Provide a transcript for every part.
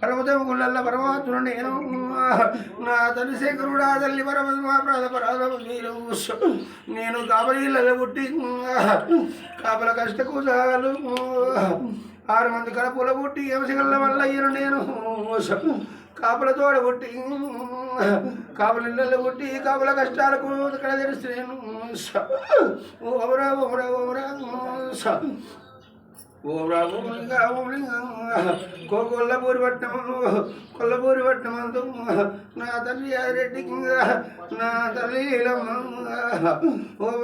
పరమదేవుళ్ళ పరమాత్ముడు నేను. నా తల్లి శంకరుడా తల్లి పరమా నేను కాపలీలలో పుట్టి కాపల కష్టకు చాలు ఆరు మంది కడపల పుట్టి ఎంసగల్ల వల్ల అయ్యను నేను కాపల తోడ పుట్టి కాపల ఇళ్ళలో పుట్టి కాపల కష్టాలకు ఇక్కడ తెలుసు నేను ఓమరా ఓమరా ఓమరా ఓం రామలింగ ఓం లింగ కొల్లపూరి పట్టణము కొల్లపూరి పట్టణమందు నా తల్లి రెడ్డి నా తల్లి ఓం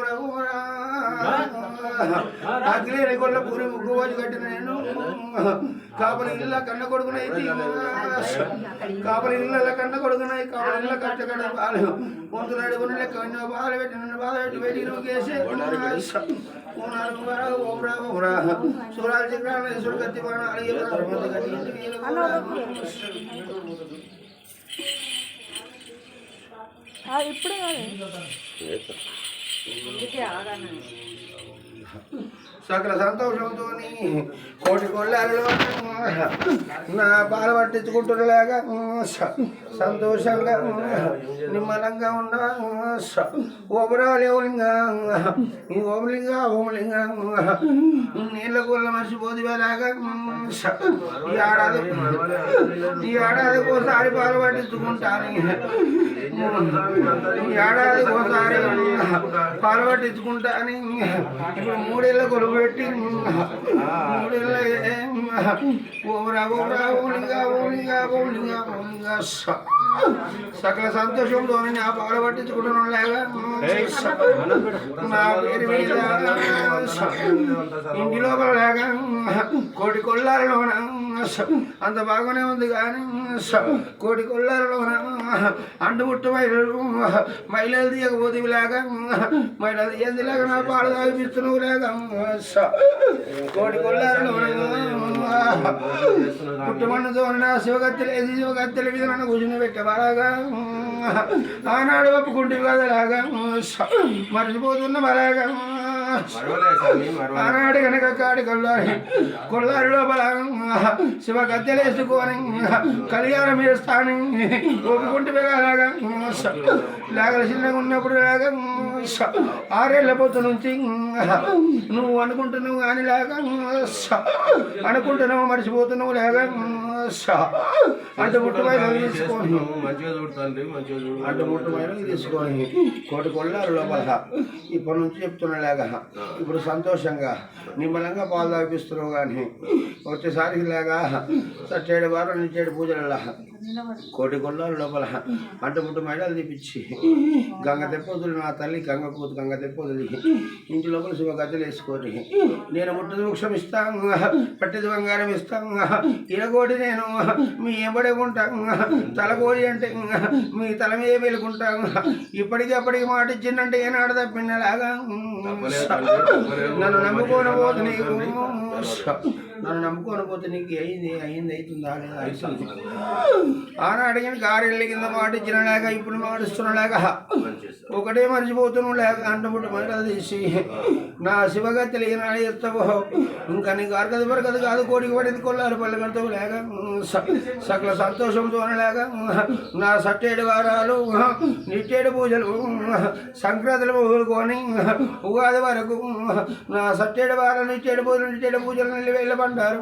అఖిలేని కొల్లపూరి ముగ్గు రోజు కట్టిన నేను కాపలి ఇళ్ళ కన్న కొడుకునై కాపలి ఇళ్ళ కన్న కొడుకునై కాపలి ఇళ్ళ కట్ట కట్ట బాలు వంతులు అడుగున లెక్క బాధ పెట్టి నన్ను బాధ పెట్టి పెట్టి నువ్వు కేసే ఓం రా ఓం ఇప్పుడు సకల సంతోషంతో కోటి కొల్లాలలో నా పాలు పట్టించుకుంటున్నలాగా సంతోషంగా నిమ్మలంగా ఉన్న ఓమరాలు ఓమలింగ ఈ ఓమలింగ ఓమలింగ నీళ్ళ కొల్ల మనిషి బోధివేలాగా ఈ ఏడాది ఈ ఏడాది ఒకసారి పాలు పట్టించుకుంటాను ఏడాది ఒకసారి పాలు అని ఇప్పుడు మూడేళ్ళ కొలుపెట్టి మూడేళ్ళ ఓమరా ఓమరా ఓలింగా ఓలింగా ఓలింగా ఓలింగా సకల సంతోషంతో నా పాలు పట్టించుకుంటున్నాను లేగా నా పేరు మీద ఇంటి లోపల లేక కోటి కొల్లారలోన అంత బాగానే ఉంది కానీ కోటి అంటు అంటుముట్టు మహిళలు మహిళలు తీయకపోతే లేక మహిళలు తీయంది లేక నా పాలు తాగిపిస్తున్నావు లేక కోటి కొల్లాలలో పుట్టుమన్నతో నా శివగత్తెలు వేసి శివగత్తెల మీద నన్ను కూర్చుని పెట్టేవారాగా ఆనాడు ఒప్పుకుంటే కదలాగా మర్చిపోతున్న మరాగా ఆనాడు కనుక కాడి కొల్లారి కొల్లారి లోపల శివ గద్దెలు వేసుకొని కళ్యాణం చేస్తాను ఒప్పుకుంటే లాగా లేగల చిన్నగా ఉన్నప్పుడు లాగా ఆరేళ్ళ పొత్తు నుంచి నువ్వు అనుకుంటున్నావు కానీ లేక అనుకుంటున్నావు మర్చిపోతున్నావు లేక అంటే ముట్టుమైన తీసుకొని మంచిగా మంచిగా చూడు అంటే ముట్టుమైన తీసుకొని కోటి కొల్లారు లోపల. ఇప్పటి నుంచి చెప్తున్నలాగా ఇప్పుడు సంతోషంగా. నిమ్మలంగా పాలు తాగిపిస్తున్నావు కానీ వచ్చేసరికి లాగా. సట్టేడు వారం నిచ్చేడు పూజల కోటి కొల్లారు లోపల అంటుముట్టు మెడలు తీపిచ్చి గంగ తెప్పొదులు నా తల్లి గంగ కూతు గంగ తెప్పొదులు. ఇంటి లోపల శివ గద్దెలు వేసుకొని నేను ముట్టది వృక్షం ఇస్తాను పట్టిది బంగారం ఇస్తాను ఇరగోటి నేను మీ ఎంబడే ఉంటాను తలకోడి అంటే మీ తల మీద వెలుకుంటాను ఇప్పటికి అప్పటికి మాట ఇచ్చిందంటే ఏనాడు తప్పినలాగా నన్ను నమ్ముకోని పోతే నీకు నన్ను నమ్ముకోని పోతే నీకు అయింది అయింది అవుతుందా లేదా? ఆనాడు అడిగిన గారెళ్ళ కింద మాట ఇచ్చిన లేక ఇప్పుడు మాటిస్తున్న లేక ఒకటే మర్చిపోతున్నావు లేక అంటముట్టు మాట తీసి. నా శివగత్తెలు ఈనాడు చెప్తావో ఇంకా నీకు అరగదు కదా కాదు కోడికి పడింది కొల్లారు పళ్ళు కడతావు లేక సకల సంతోషంతో లేక నా సట్టేడు వారాలు నిట్టేడు పూజలు సంక్రాంతులు పూలుకొని ఉగాది వరకు నా సట్టేడు వారాలు నిట్టేడు పూజలు నిట్టేడు పూజలు నిల్లి వెళ్ళమంటారు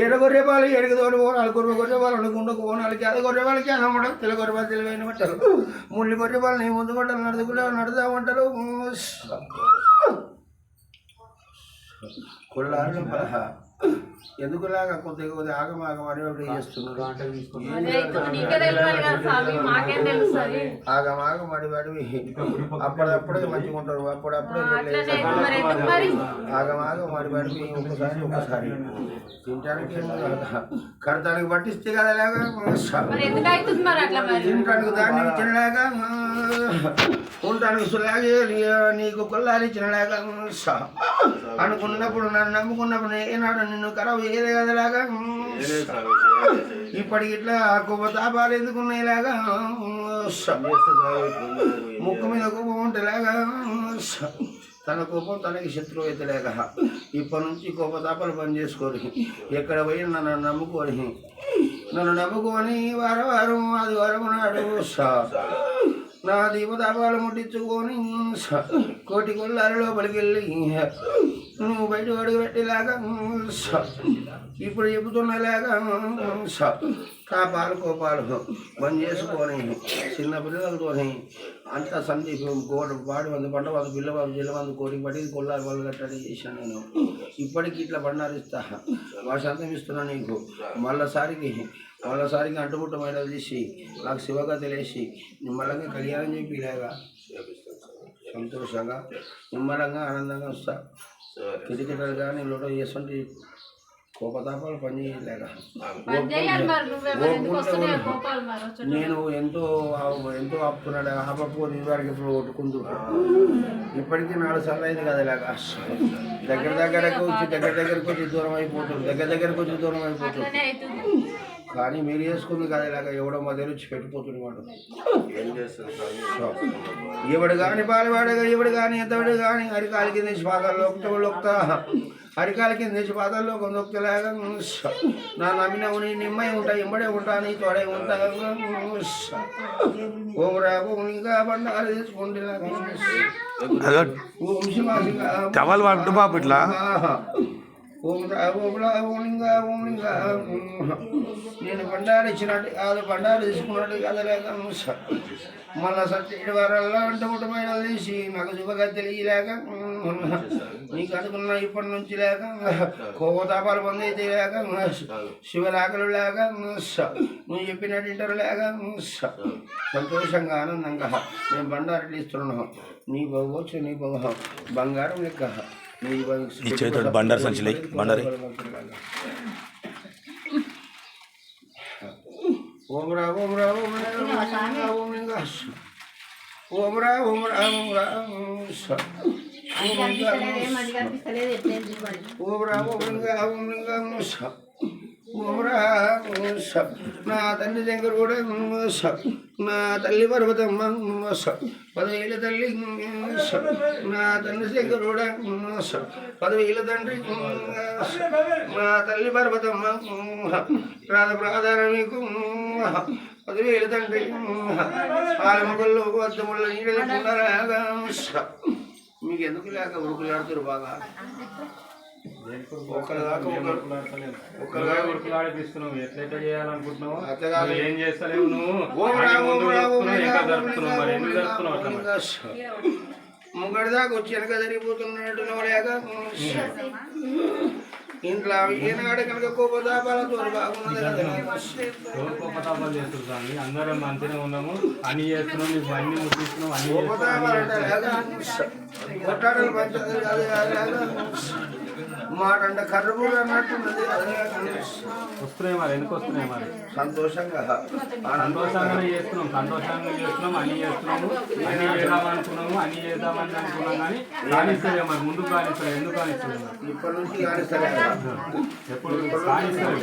ఏడు గొర్రె పాలు ఏడుగు తోడు పోనాలు గుర్ర గొర్రె పాలు అనుకుంటూ పోనాలకి అది గొర్రె వాళ్ళకి అనమాట తెల్ల గొర్రె పాలు తెలివైన పట్టారు ముళ్ళు గొర్రె పాలు నీ ముందు పట్టాలి నడుచుకుంటా నడుదామంటారు కొల్లారు పలహ. ఎందుకులాగా కొద్దిగా కొద్దిగా ఆగమాగం అనేవి చేస్తున్నారు ఆగమాగం అడివి అడివి అప్పుడప్పుడే మంచిగా ఉంటారు అప్పుడప్పుడే ఆగమాగం అడివి అడివి ఒకసారి ఒకసారి తినడానికి కదా. కడతానికి పట్టిస్తే కదా లేక తినడానికి దాన్ని ఇచ్చినలాగా ఉండడానికి సులాగే నీకు కొల్లాలి ఇచ్చినలాగా అనుకున్నప్పుడు నన్ను నమ్ముకున్నప్పుడు ఏనాడు నిన్ను ఖరాబ్ చేయలే కదలాగా ఇప్పటికి ఇట్లా కొవ్వ తాపాలు ఎందుకున్నాయిలాగా ముక్కు మీద కొవ్వ ఉంటేలాగా తన కోపం తనకి శత్రువు అయితే లేక ఇప్పటి నుంచి కోపతాపాలు పని చేసుకొని ఎక్కడ పోయి నన్ను నమ్ముకొని నన్ను నమ్ముకొని వారం వారం ఆదివారం నాడు నా దీపతాపాలు ముట్టించుకొని కోటి కొల్లారి లోపలికి వెళ్ళి నువ్వు బయట అడుగు పెట్టేలాగా ఇప్పుడు చెబుతున్నలాగా స కాపాలు కోపాలు బంద్ చేసుకొని చిన్న పిల్లలతోని అంత సంధి కోటి పాడి మంది పంట వంద పిల్ల వంద జిల్ల వంద కోటి పడి కొల్లారి వాళ్ళు కట్టడి చేశాను నేను. ఇప్పటికి ఇట్లా బండారిస్తా వాశాంతం ఇస్తున్నా నీకు. మళ్ళసారికి మళ్ళసారికి అంటుముట్ట మైడలు తీసి నాకు శివగా తెలిసి నిమ్మలంగా కళ్యాణం చెప్పి ఇలాగా సంతోషంగా నిమ్మలంగా ఆనందంగా వస్తా. కిటికీలు కానీ లోటో చేసుకుంటే కోపతాపాలు పని వచ్చి నేను ఎంతో ఎంతో ఆపుతున్నాడు. ఆపకపోతే ఇదివరకు ఇప్పుడు కొట్టుకుంటూ. ఇప్పటికీ నాలుగు సార్లు అయింది కదా ఇలాగ దగ్గర దగ్గరకు వచ్చి దగ్గర దగ్గరకు వచ్చి దూరం అయిపోతుంది దగ్గర దగ్గరకు వచ్చి దూరం అయిపోతుంది కానీ మీరు చేసుకుంది కదా ఇలాగ ఎవడో మధ్య నుంచి పెట్టిపోతుంది వాడు ఏం స్వామి? ఎవడు కానీ పాలవాడగా ఎవడు కానీ ఎంతవాడు కానీ అరికాల కింద నుంచి పాదాల్లో ఒకటోళ్ళు ఒకటా అరికాల కింద నుంచి పాదాల్లో కొంత ఒకలాగా నా నమ్మిన ఉని నిమ్మై ఉంటా ఎంబడే ఉంటా నీ తోడే ఉంటా. ఓం రా ఓం ఇంకా బండారు తీసుకుంటే టవల్ పట్టు బాబు ఇట్లా. ఓం రా ఓం లింగా ఓం లింగా నేను బండారు ఇచ్చినట్టు కాదు బండారు తీసుకున్నట్టు కాదు లేక మళ్ళా సత్యుడి వారల్లా అంటే ముట్టమైన తీసి నాకు శుభగా తెలియలేక నీకు అనుకున్న ఇప్పటి నుంచి లేక కోపతాపాలు బంద్ అయితే లేక శివలాకలు లేక నువ్వు చెప్పినట్టు ఇంటారు లేక సంతోషంగా ఆనందంగా నేను బండారు ఇస్తున్నాను. నీ బహువచ్చు నీ బహు బంగారం లెక్క. ఈ చేతితోటి బండారు సంచులు బండారు. ఓం రా ఓం రా ఓం రా ఓం రా ఓం రా ఓం రా ఓం రా ఓం రా. ఓం రా ఓం రా నా తల్లి దగ్గర కూడా నా తల్లి పర్వతం పదవేల తల్లి నా తల్లి దగ్గర కూడా పదవేల తండ్రి నా తల్లి పర్వతం రాధ ప్రాధాన్యం మీకు పదివేల తండ్రి పాలమగల్లో అద్దముళ్ళ నీడలకుండా మీకు ఎందుకు లేక ఉరుకులాడుతారు బాగా చేయాలనుకుంటున్నావు? ఏం నువ్వు? ముంగడిదాకా వచ్చి వెనక జరిగిపోతున్నట్టు ఇంట్లో ఈనాడు కనుక కోపతాపాలతో బాగున్నది అందరం మంచిగా ఉన్నాము. అని చేస్తున్నాం. ముట్టిస్తున్నాం అన్ని అన్నట్టున్నది. అదే వస్తున్నాయి మరి ఎందుకు వస్తున్నాయి మరి? సంతోషంగా. సంతోషంగానే చేస్తున్నాం సంతోషంగా చేస్తున్నాం అన్ని చేస్తున్నాము అన్ని చేద్దామనుకున్నాము అన్ని చేద్దామని అనుకున్నాం కానీ కానిస్తలే మరి ముందుకు కానిస్తలే ఎందుకు కానిస్తలే ఇప్పటి నుంచి కానీ సరే ఎప్పుడు కానిస్తలే